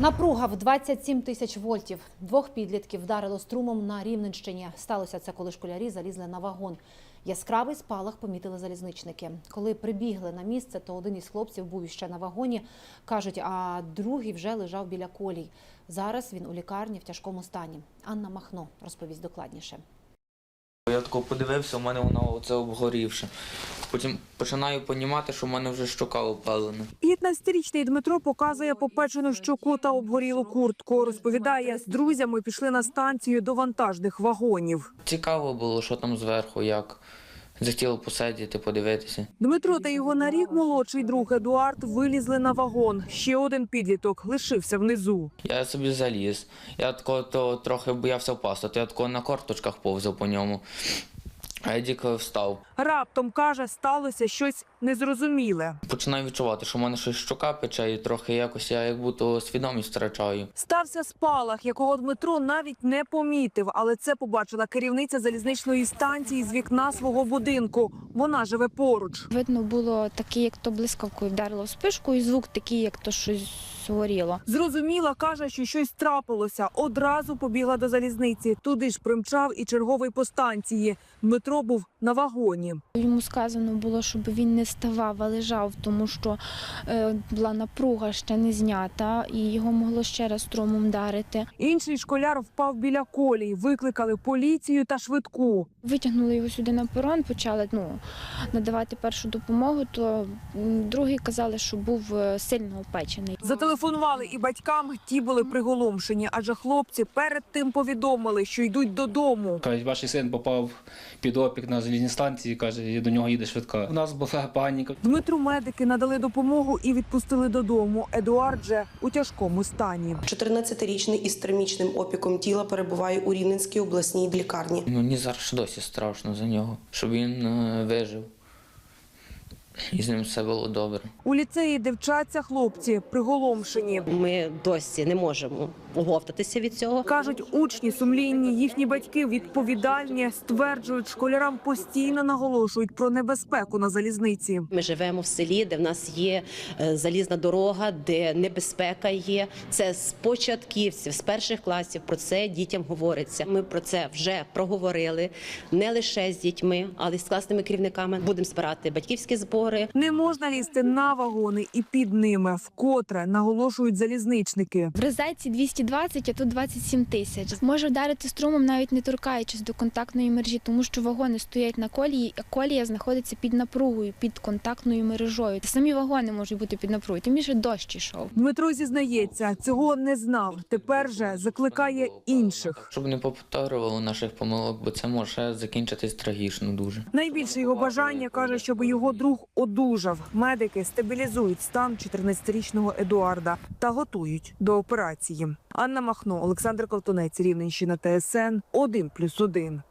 Напруга в 27 тисяч вольтів. Двох підлітків вдарило струмом на Рівненщині. Сталося це, коли школярі залізли на вагон. Яскравий спалах помітили залізничники. Коли прибігли на місце, то один із хлопців був іще на вагоні. Кажуть, а другий вже лежав біля колій. Зараз він у лікарні в тяжкому стані. Анна Махно розповість докладніше. Я тако подивився, у мене воно оце обгорівше. Потім починаю розуміти, що в мене вже щока опалена. 15-річний Дмитро показує попечену щоку та обгорілу куртку. Розповідає, з друзями пішли на станцію до вантажних вагонів. Цікаво було, що там зверху, як. Захотіло посидіти, подивитися. Дмитро та його на рік молодший друг Едуард вилізли на вагон. Ще один підліток лишився внизу. Я собі заліз. Я тако то трохи боявся впасти, то я тако на корточках повзав по ньому. А я встав. Раптом каже, сталося щось незрозуміле. Починаю відчувати, що в мене щось щока пече, і трохи якось я як будто свідомість втрачаю. Стався спалах, якого Дмитро навіть не помітив, але це побачила керівниця залізничної станції з вікна свого будинку. Вона живе поруч. Видно було таке, як то блискавкою вдарило в спишку, і звук такий, як то щось горіло. Зрозуміла, каже, що щось трапилося. Одразу побігла до залізниці. Туди ж примчав і черговий по станції. Дмитро був на вагоні. Йому сказано було, щоб він не ставав, а лежав, тому що е, була напруга ще не знята, і його могло ще раз струмом вдарити. Інший школяр впав біля колії, Викликали поліцію та швидку. Витягнули його сюди на перон, почали ну, надавати першу допомогу. То другий казали, що був е, сильно опечений. Зателефонували і батькам. Ті були приголомшені, адже хлопці перед тим повідомили, що йдуть додому. Кажуть, ваш син попав під опік на залізній станції, каже, до нього їде швидка. У нас була паніка. Дмитру медики надали допомогу і відпустили додому. Едуард же у тяжкому стані. 14-річний із термічним опіком тіла перебуває у Рівненській обласній лікарні. Мені зараз ще досі страшно за нього, щоб він е, вижив. І з ним все було добре. У ліцеї, де вчаться хлопці, приголомшені. Ми досі не можемо оговтатися від цього. Кажуть, учні сумлінні, їхні батьки відповідальні, стверджують, школярам постійно наголошують про небезпеку на залізниці. Ми живемо в селі, де в нас є е, залізна дорога, де небезпека є. Це з початківців, з перших класів. Про це дітям говориться. Ми про це вже проговорили не лише з дітьми, але й з класними керівниками. Будемо збирати батьківські збори. Не можна лізти на вагони і під ними, вкотре наголошують залізничники. В розетці 220, а тут 27 тисяч. Може вдарити струмом, навіть не торкаючись до контактної мережі, тому що вагони стоять на колії, а колія знаходиться під напругою, під контактною мережою. Самі вагони можуть бути під напругою, тим більше дощ ішов. Дмитро зізнається, цього не знав. Тепер же закликає інших. Щоб не повторювало наших помилок, бо це може закінчитись трагічно дуже. Найбільше його бажання каже, щоб його друг одужав. Медики стабілізують стан 14-річного Едуарда та готують до операції. Анна Махно, Олександр Ковтунець, Рівненщина, ТСН 1+,1.